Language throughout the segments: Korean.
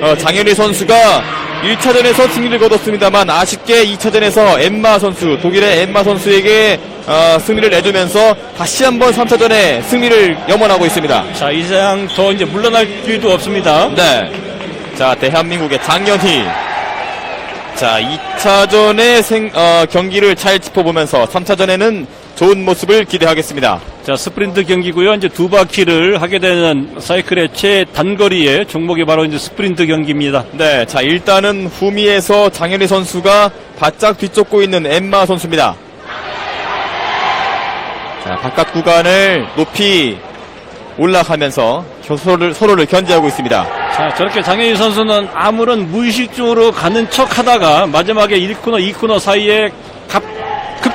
어, 장현희 선수가 1차전에서 승리를 거뒀습니다만 아쉽게 2차전에서 엠마 선수, 독일의 엠마 선수에게 어, 승리를 내주면서 다시 한번 3차전에 승리를 염원하고 있습니다. 자, 이상 더 이제 물러날 길도 없습니다. 네. 자, 대한민국의 장현희. 자, 2차전의 생, 어, 경기를 잘 짚어보면서 3차전에는 좋은 모습을 기대하겠습니다. 자, 스프린트 경기고요. 이제 두 바퀴를 하게 되는 사이클의 최 단거리의 종목이 바로 이제 스프린트 경기입니다. 네, 자, 일단은 후미에서 장현희 선수가 바짝 뒤쫓고 있는 엠마 선수입니다. 자, 바깥 구간을 높이 올라가면서 겨- 서로를, 서로를 견제하고 있습니다. 자, 저렇게 장현희 선수는 아무런 무의식적으로 가는 척 하다가 마지막에 1코너, 2코너 사이에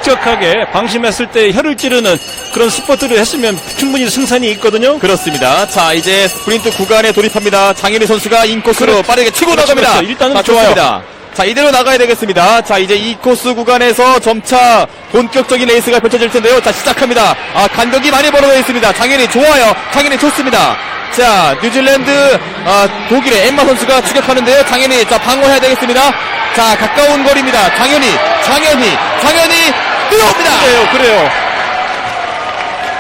갑, 급격하게 방심했을 때 혀를 찌르는 그런 스포트를 했으면 충분히 승산이 있거든요. 그렇습니다. 자, 이제 스프린트 구간에 돌입합니다. 장현희 선수가 인코스로 그렇- 빠르게 치고 그렇죠, 나갑니다. 그렇죠. 일단은 자. 좋습니다. 자, 이대로 나가야 되겠습니다. 자, 이제 이 코스 구간에서 점차 본격적인 레이스가 펼쳐질 텐데요. 자, 시작합니다. 아, 간격이 많이 벌어져 있습니다. 장현희 좋아요. 장현희 좋습니다. 자, 뉴질랜드, 아, 독일의 엠마 선수가 추격하는데요. 장현희, 자, 방어해야 되겠습니다. 자, 가까운 거리입니다. 장현희, 장현희, 장현희, 들어옵니다. 그래요, 그래요.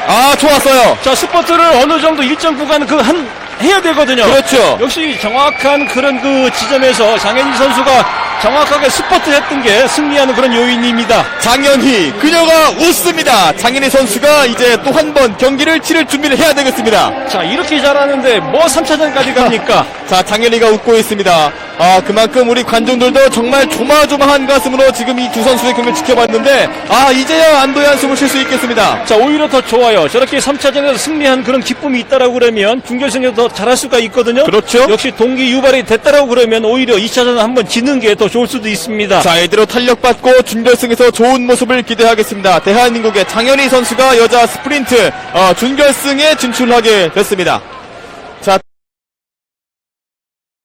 아, 좋았어요. 자, 스포트를 어느 정도 일정 구간 그 한, 해야 되거든요. 그렇죠. 역시 정확한 그런 그 지점에서 장현희 선수가 정확하게 스포트 했던 게 승리하는 그런 요인입니다. 장현희 그녀가 웃습니다. 장현희 선수가 이제 또 한 번 경기를 치를 준비를 해야 되겠습니다. 자, 이렇게 잘하는데 뭐 3차전까지 갑니까? 자 장현희가 웃고 있습니다. 아 그만큼 우리 관중들도 정말 조마조마한 가슴으로 지금 이 두 선수의 경기를 지켜봤는데 아 이제야 안도의 한숨을 쉴 수 있겠습니다. 자, 오히려 더 좋아요. 저렇게 3차전에서 승리한 그런 기쁨이 있다라고 그러면 준결승에서 더 잘할 수가 있거든요. 그렇죠. 역시 동기 유발이 됐다라고 그러면 오히려 2차전 한번 지는 게 더 좋을 수도 있습니다. 자 이대로 탄력받고 준결승에서 좋은 모습을 기대하겠습니다. 대한민국의 장현희 선수가 여자 스프린트 어, 준결승에 진출하게 됐습니다.